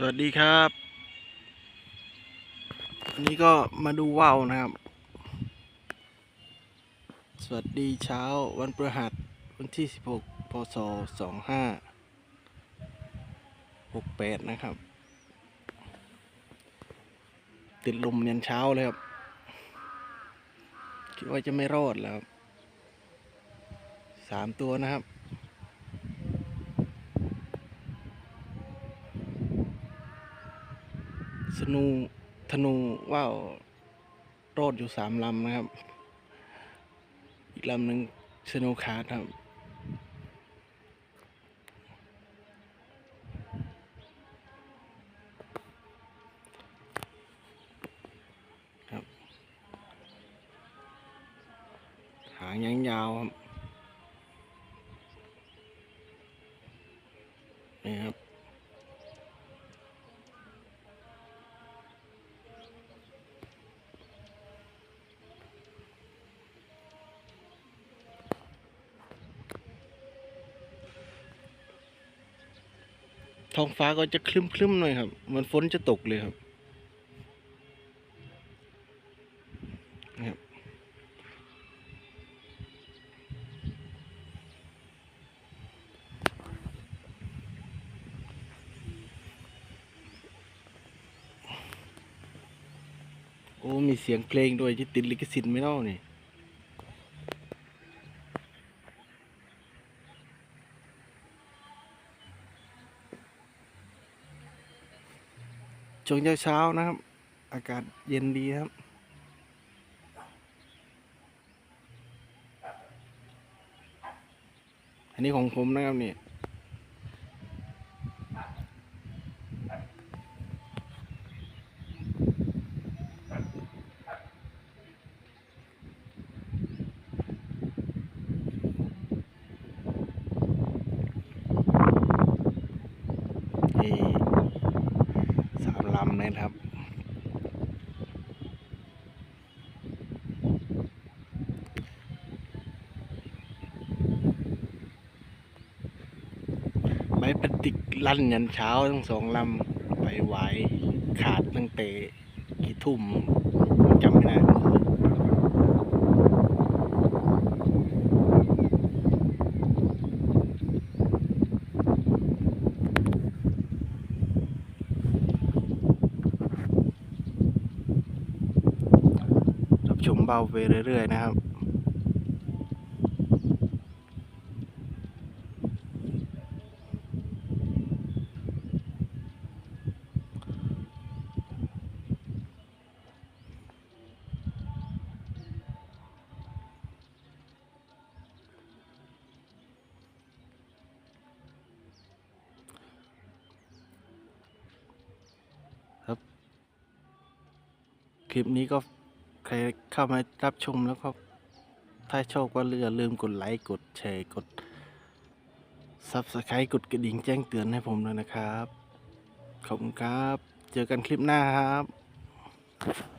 สวัสดีครับวันนี้ก็มาดูว่าวนะครับ สวัสดีเช้าวันประหัสวันที่ 16 พศ 2568 นะครับ ติดลมยันเช้าเลยครับ คิดว่าจะไม่รอดแล้วครับสามตัวนะครับ สนูธนูว่าวโรดอยู่สามลำนะครับ อีกลำหนึ่งสนูขาดครับ ครับ หางยังยาวครับ ท้องฟ้าก็จะคลึ้มๆหน่อยครับเหมือนฝนจะตกเลยครับนะครับโอ้มีเสียงเพลงด้วยที่ติดลิขสิทธิ์ไม่เล่านี่ ช่วงเช้าๆนะครับ อากาศเย็นดีครับ อันนี้ของผมนะครับนี่ นี่สามลำนะครับ ไม้ปฏิกลั่นยันเช้าทั้งสองลำไปไหวขาดตั้งแต่กี่ทุ่มผมจำไม่ได้รับ ชมเบาไปเรื่อย ๆ นะครับคลิปนี้ก็ ใครเข้ามารับชมแล้วก็ถ้าชอบก็อย่าลืมกดไลค์กดแชร์กด Subscribe กดกระดิ่งแจ้งเตือนให้ผมด้วยนะครับ ขอบคุณครับ เจอกันคลิปหน้าครับ